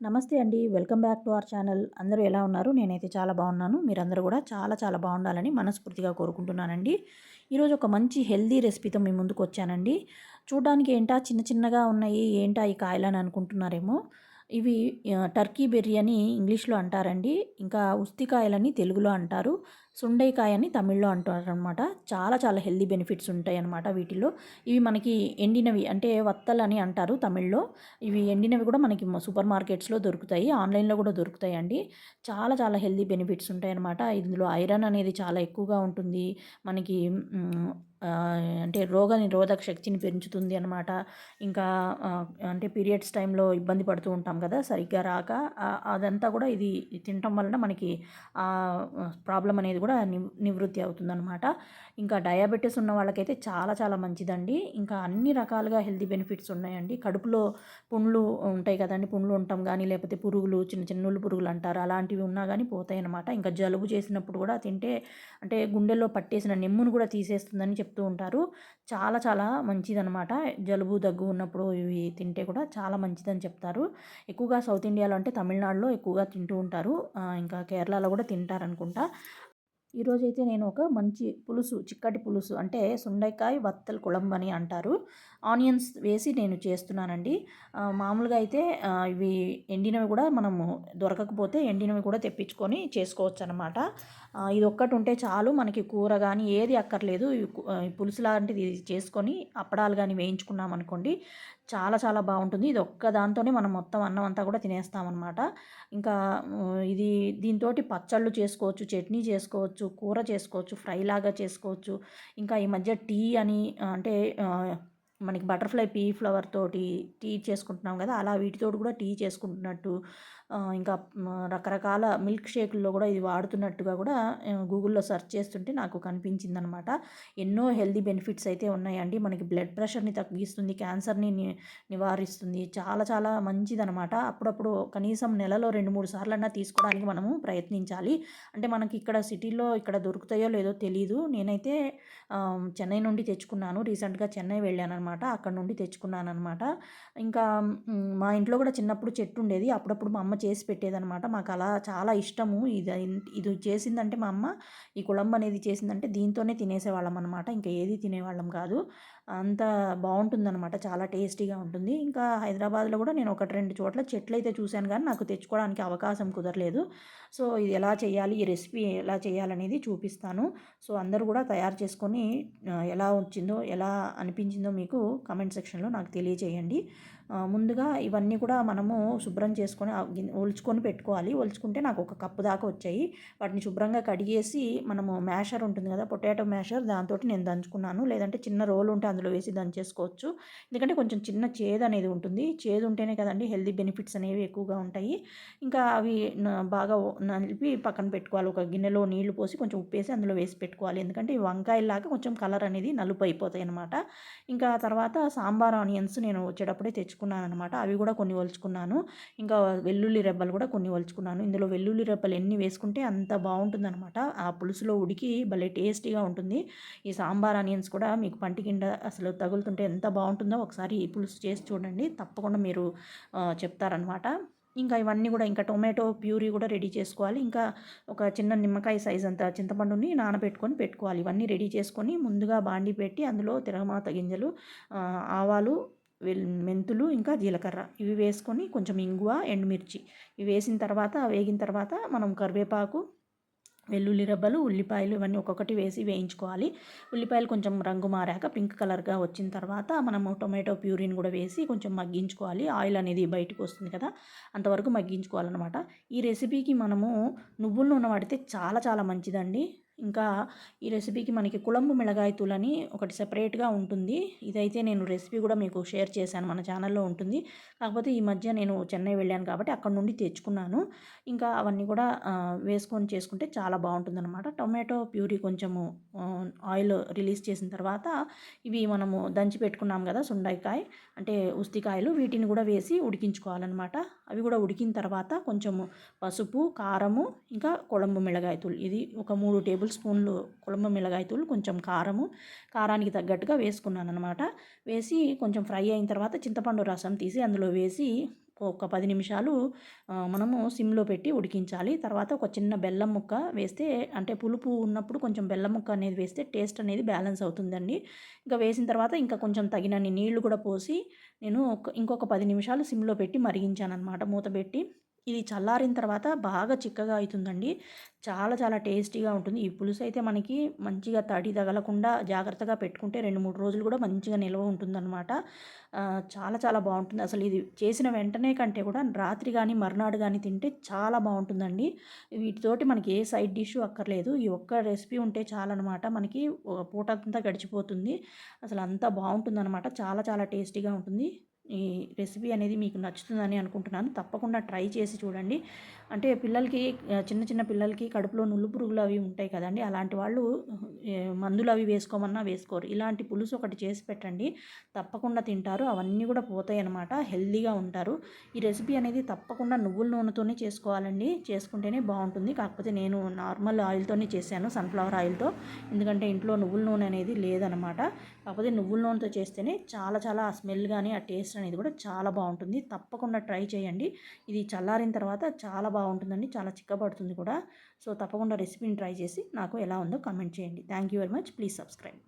నమస్తే అండి. Welcome back to our channel. అందరూ ఎలా ఉన్నారు? నేనైతే చాలా బాగున్నాను. మీరందరూ కూడా చాలా చాలా బాగుండాలని మనస్ఫూర్తిగా కోరుకుంటున్నానండి. ఈరోజు ఒక మంచి హెల్దీ రెసిపీతో మీ ముందుకు వచ్చానండి. చూడడానికి ఏంటా? చిన్న చిన్నగా ఉన్నాయి. ఏంటా ఈ కాయలని అనుకుంటున్నారేమో. ఇవి టర్కీ బెర్రీ అని ఇంగ్లీష్లో అంటారండి. ఇంకా ఉస్తికాయలని తెలుగులో అంటారు. సుండైకాయ అని తమిళ్ళో అంటారు అనమాట చాలా చాలా హెల్దీ బెనిఫిట్స్ ఉంటాయి అనమాట వీటిలో. ఇవి మనకి ఎండినవి అంటే వత్తలు అని అంటారు తమిళ్ళో. ఇవి ఎండినవి కూడా మనకి సూపర్ మార్కెట్స్లో దొరుకుతాయి. ఆన్లైన్లో కూడా దొరుకుతాయి అండి చాలా చాలా హెల్దీ బెనిఫిట్స్ ఉంటాయి అన్నమాట ఇందులో ఐరన్ అనేది చాలా ఎక్కువగా ఉంటుంది. మనకి అంటే రోగ నిరోధక శక్తిని పెంచుతుంది అనమాట ఇంకా అంటే పీరియడ్స్ టైంలో ఇబ్బంది పడుతూ ఉంటాం కదా సరిగ్గా రాక అదంతా కూడా ఇది తినటం వలన మనకి ప్రాబ్లం అనేది కూడా కూడా నివృత్తి అవుతుందన్నమాట. ఇంకా డయాబెటీస్ ఉన్న వాళ్ళకైతే చాలా చాలా మంచిదండి. ఇంకా అన్ని రకాలుగా హెల్తీ బెనిఫిట్స్ ఉన్నాయండి. కడుపులో పుండ్లు ఉంటాయి కదండి. పుండ్లు ఉంటాం కానీ లేకపోతే పురుగులు చిన్న చిన్న పురుగులు అంటారు. అలాంటివి ఉన్నా కానీ పోతాయి అనమాట ఇంకా జలుబు చేసినప్పుడు కూడా తింటే అంటే గుండెల్లో పట్టేసిన నెమ్మును కూడా తీసేస్తుందని చెప్తూ ఉంటారు. చాలా చాలా మంచిదనమాట జలుబు దగ్గు ఉన్నప్పుడు ఇవి తింటే కూడా చాలా మంచిదని చెప్తారు. ఎక్కువగా సౌత్ ఇండియాలో అంటే తమిళనాడులో ఎక్కువగా తింటూ ఉంటారు. ఇంకా కేరళలో కూడా తింటారనుకుంటా. ఈరోజైతే నేను ఒక మంచి పులుసు చిక్కటి పులుసు అంటే సుండకాయ కుళంబు అని అంటారు. ఆనియన్స్ వేసి నేను చేస్తున్నానండి. మామూలుగా అయితే ఇవి ఎండినవి కూడా మనము దొరకకపోతే ఎండినవి కూడా తెప్పించుకొని చేసుకోవచ్చు అనమాట ఇది ఒక్కటి ఉంటే చాలు. మనకి కూర కానీ ఏది అక్కర్లేదు. పులుసు లాంటిది చేసుకొని అప్పడాలు కానీ వేయించుకున్నాం అనుకోండి చాలా చాలా బాగుంటుంది. ఇది ఒక్క దాంతోనే మనం మొత్తం అన్నం అంతా కూడా తినేస్తామన్నమాట. ఇంకా ఇది దీంతో పచ్చళ్ళు చేసుకోవచ్చు చట్నీ చేసుకోవచ్చు కూర చేసుకోవచ్చు ఫ్రై లాగా చేసుకోవచ్చు. ఇంకా ఈ మధ్య టీ అని అంటే మనకి బటర్ఫ్లై పీ ఫ్లవర్ తోటి టీ చేసుకుంటున్నాం కదా అలా వీటితోటి కూడా టీ చేసుకుంటున్నట్టు ఇంకా రకరకాల మిల్క్ షేకుల్లో కూడా ఇది వాడుతున్నట్టుగా కూడా గూగుల్లో సెర్చ్ చేస్తుంటే నాకు కనిపించింది అనమాట ఎన్నో హెల్దీ బెనిఫిట్స్ అయితే ఉన్నాయండి. మనకి బ్లడ్ ప్రెషర్ని తగ్గిస్తుంది క్యాన్సర్ని నివారిస్తుంది చాలా చాలా మంచిదనమాట. అప్పుడప్పుడు కనీసం నెలలో రెండు మూడు సార్లు అన్నా తీసుకోవడానికి మనము ప్రయత్నించాలి. అంటే మనకి ఇక్కడ సిటీలో ఇక్కడ దొరుకుతాయో లేదో తెలీదు. నేనైతే చెన్నై నుండి తెచ్చుకున్నాను. రీసెంట్గా చెన్నై వెళ్ళాను అనమాట అక్కడ నుండి తెచ్చుకున్నాను అనమాట ఇంకా మా ఇంట్లో కూడా చిన్నప్పుడు చెట్టు ఉండేది. అప్పుడప్పుడు మా అమ్మ చేసి పెట్టేదనమాట మాకు అలా చాలా ఇష్టము. ఇది ఇది చేసిందంటే మా అమ్మ ఈ కుళంబ అనేది చేసిందంటే దీంతోనే తినేసేవాళ్ళం అనమాట ఇంకా ఏది తినేవాళ్ళం కాదు. అంత బాగుంటుందన్నమాట. చాలా టేస్టీగా ఉంటుంది. ఇంకా హైదరాబాద్లో కూడా నేను ఒకటి రెండు చోట్ల చెట్లు అయితే చూశాను కానీ నాకు తెచ్చుకోవడానికి అవకాశం కుదరలేదు. సో ఇది ఎలా చేయాలి ఈ రెసిపీ ఎలా చేయాలనేది చూపిస్తాను. సో అందరూ కూడా తయారు చేసుకొని ఎలా వచ్చిందో ఎలా అనిపించిందో మీకు కమెంట్ సెక్షన్లో నాకు తెలియజేయండి ముందుగా ఇవన్నీ కూడా మనము శుభ్రం చేసుకొని ఒలుచుకొని పెట్టుకోవాలి. ఒలుచుకుంటే నాకు ఒక కప్పు దాకా వచ్చాయి. వాటిని శుభ్రంగా కడిగేసి మనము మ్యాషర్ ఉంటుంది కదా పొటాటో మ్యాషర్ దాంతో నేను దంచుకున్నాను. లేదంటే చిన్న రోల్ ఉంటే అందులో వేసి దంచేసుకోవచ్చు. ఎందుకంటే కొంచెం చిన్న చేదు అనేది ఉంటుంది. చేదు ఉంటేనే కదండి హెల్దీ బెనిఫిట్స్ అనేవి ఎక్కువగా ఉంటాయి. ఇంకా అవి బాగా నలిపి పక్కన పెట్టుకోవాలి. ఒక గిన్నెలో నీళ్ళు పోసి కొంచెం ఉప్పేసి అందులో వేసి పెట్టుకోవాలి. ఎందుకంటే ఈ వంకాయలాగా కొంచెం కలర్ అనేది నలుపు అయిపోతాయి అనమాట ఇంకా తర్వాత సాంబార్ ఆనియన్స్ నేను వచ్చేటప్పుడే తెచ్చుకున్నాను. తెచ్చుకున్నాను అనమాట అవి కూడా కొన్ని ఒలుచుకున్నాను. ఇంకా వెల్లుల్లి రెబ్బలు కూడా కొన్ని ఒలుచుకున్నాను. ఇందులో వెల్లుల్లి రెబ్బలు ఎన్ని వేసుకుంటే అంత బాగుంటుందన్నమాట. ఆ పులుసులో ఉడికి భలే టేస్టీగా ఉంటుంది. ఈ సాంబార్ ఆనియన్స్ కూడా మీకు పంటికింట అసలు తగులుతుంటే ఎంత బాగుంటుందో ఒకసారి ఈ పులుసు చేసి చూడండి. తప్పకుండా మీరు చెప్తారనమాట ఇంకా ఇవన్నీ కూడా ఇంకా టొమాటో ప్యూరీ కూడా రెడీ చేసుకోవాలి. ఇంకా ఒక చిన్న నిమ్మకాయ సైజ్ అంత చింతపండుని నానబెట్టుకొని పెట్టుకోవాలి. ఇవన్నీ రెడీ చేసుకొని ముందుగా బాండి పెట్టి అందులో తిరగమాత గింజలు ఆవాలు మెంతులు ఇంకా జీలకర్ర. ఇవి వేసుకొని కొంచెం ఇంగువ ఎండుమిర్చి. ఇవి వేసిన తర్వాత వేగిన తర్వాత మనం కరివేపాకు వెల్లుల్లి రబ్బలు ఉల్లిపాయలు ఇవన్నీ ఒక్కొక్కటి వేసి వేయించుకోవాలి. ఉల్లిపాయలు కొంచెం రంగు మారాక పింక్ కలర్గా వచ్చిన తర్వాత మనము టొమాటో ప్యూరిన్ కూడా వేసి కొంచెం మగ్గించుకోవాలి. ఆయిల్ అనేది బయటకు వస్తుంది కదా అంతవరకు మగ్గించుకోవాలన్నమాట. ఈ రెసిపీకి మనము నువ్వుల నూనె వాడితే చాలా చాలా మంచిదండి. ఇంకా ఈ రెసిపీకి మనకి కుళంబు మిளகாయ తూలని ఒకటి సెపరేట్గా ఉంటుంది. ఇదైతే నేను రెసిపీ కూడా మీకు షేర్ చేశాను మన ఛానల్లో ఉంటుంది. కాకపోతే ఈ మధ్య నేను చెన్నై వెళ్ళాను కాబట్టి అక్కడ నుండి తెచ్చుకున్నాను. ఇంకా అవన్నీ కూడా వేసుకొని చేసుకుంటే చాలా బాగుంటుంది అనమాట టొమాటో ప్యూరీ కొంచెము ఆయిల్ రిలీజ్ చేసిన తర్వాత ఇవి మనము దంచి పెట్టుకున్నాం కదా సుండాయికాయ అంటే ఉస్తికాయలు వీటిని కూడా వేసి ఉడికించుకోవాలన్నమాట. అవి కూడా ఉడికిన తర్వాత కొంచెము పసుపు కారము ఇంకా కొళంబు మిళగాయతులు ఇది ఒక మూడు టేబుల్ టేబుల్ స్పూన్లు కుళంబ మిలగాయతూలు కొంచెం కారము. కారానికి తగ్గట్టుగా వేసుకున్నాను అనమాట వేసి కొంచెం ఫ్రై అయిన తర్వాత చింతపండు రసం తీసి అందులో వేసి ఒక పది నిమిషాలు మనము సిమ్లో పెట్టి ఉడికించాలి. తర్వాత ఒక చిన్న బెల్లం ముక్క వేస్తే అంటే పులుపు ఉన్నప్పుడు కొంచెం బెల్లం ముక్క అనేది వేస్తే టేస్ట్ అనేది బ్యాలెన్స్ అవుతుందండి. ఇంకా వేసిన తర్వాత ఇంకా కొంచెం తగినన్ని నీళ్ళు కూడా పోసి నేను ఇంకొక పది నిమిషాలు సిమ్లో పెట్టి మరిగించాను అనమాట మూత పెట్టి ఇది చల్లారిన తర్వాత బాగా చిక్కగా అవుతుందండి. చాలా చాలా టేస్టీగా ఉంటుంది. ఈ పులుసు అయితే మనకి మంచిగా తడి తగలకుండా జాగ్రత్తగా పెట్టుకుంటే రెండు మూడు రోజులు కూడా మంచిగా నిల్వ ఉంటుందన్నమాట. చాలా చాలా బాగుంటుంది. అసలు ఇది చేసిన వెంటనే కంటే కూడా రాత్రి కానీ మర్నాడు కానీ తింటే చాలా బాగుంటుందండి. వీటితోటి మనకి ఏ సైడ్ డిష్ అక్కర్లేదు. ఈ ఒక్క రెసిపీ ఉంటే చాలన్నమాట. మనకి పూట అంతా గడిచిపోతుంది. అసలు అంతా బాగుంటుందన్నమాట. చాలా చాలా టేస్టీగా ఉంటుంది. ఈ రెసిపీ అనేది మీకు నచ్చుతుందని అనుకుంటున్నాను. తప్పకుండా ట్రై చేసి చూడండి. అంటే పిల్లలకి చిన్న చిన్న పిల్లలకి కడుపులో నుళ్ళు పురుగులు అవి ఉంటాయి కదండి. అలాంటి వాళ్ళు మందులు అవి వేసుకోమన్నా వేసుకోరు. ఇలాంటి పులుసు ఒకటి చేసి పెట్టండి. తప్పకుండా తింటారు. అవన్నీ కూడా పోతాయి అనమాట హెల్దీగా ఉంటారు. ఈ రెసిపీ అనేది తప్పకుండా నువ్వుల నూనెతోనే చేసుకోవాలండి. చేసుకుంటేనే బాగుంటుంది. కాకపోతే నేను నార్మల్ ఆయిల్తోనే చేశాను సన్ఫ్లవర్ ఆయిల్తో. ఎందుకంటే ఇంట్లో నువ్వుల నూనె అనేది లేదనమాట కాకపోతే నువ్వుల నూనెతో చేస్తేనే చాలా చాలా ఆ స్మెల్ కానీ ఆ టేస్ట్ అనేది కూడా చాలా బాగుంటుంది. తప్పకుండా ట్రై చేయండి. ఇది చల్లారిన తర్వాత చాలా బాగుంటుందండి చాలా చిక్కబడుతుంది కూడా. సో తప్పకుండా రెసిపీని ట్రై చేసి నాకు ఎలా ఉందో కామెంట్ చేయండి. Thank you very much. Please subscribe.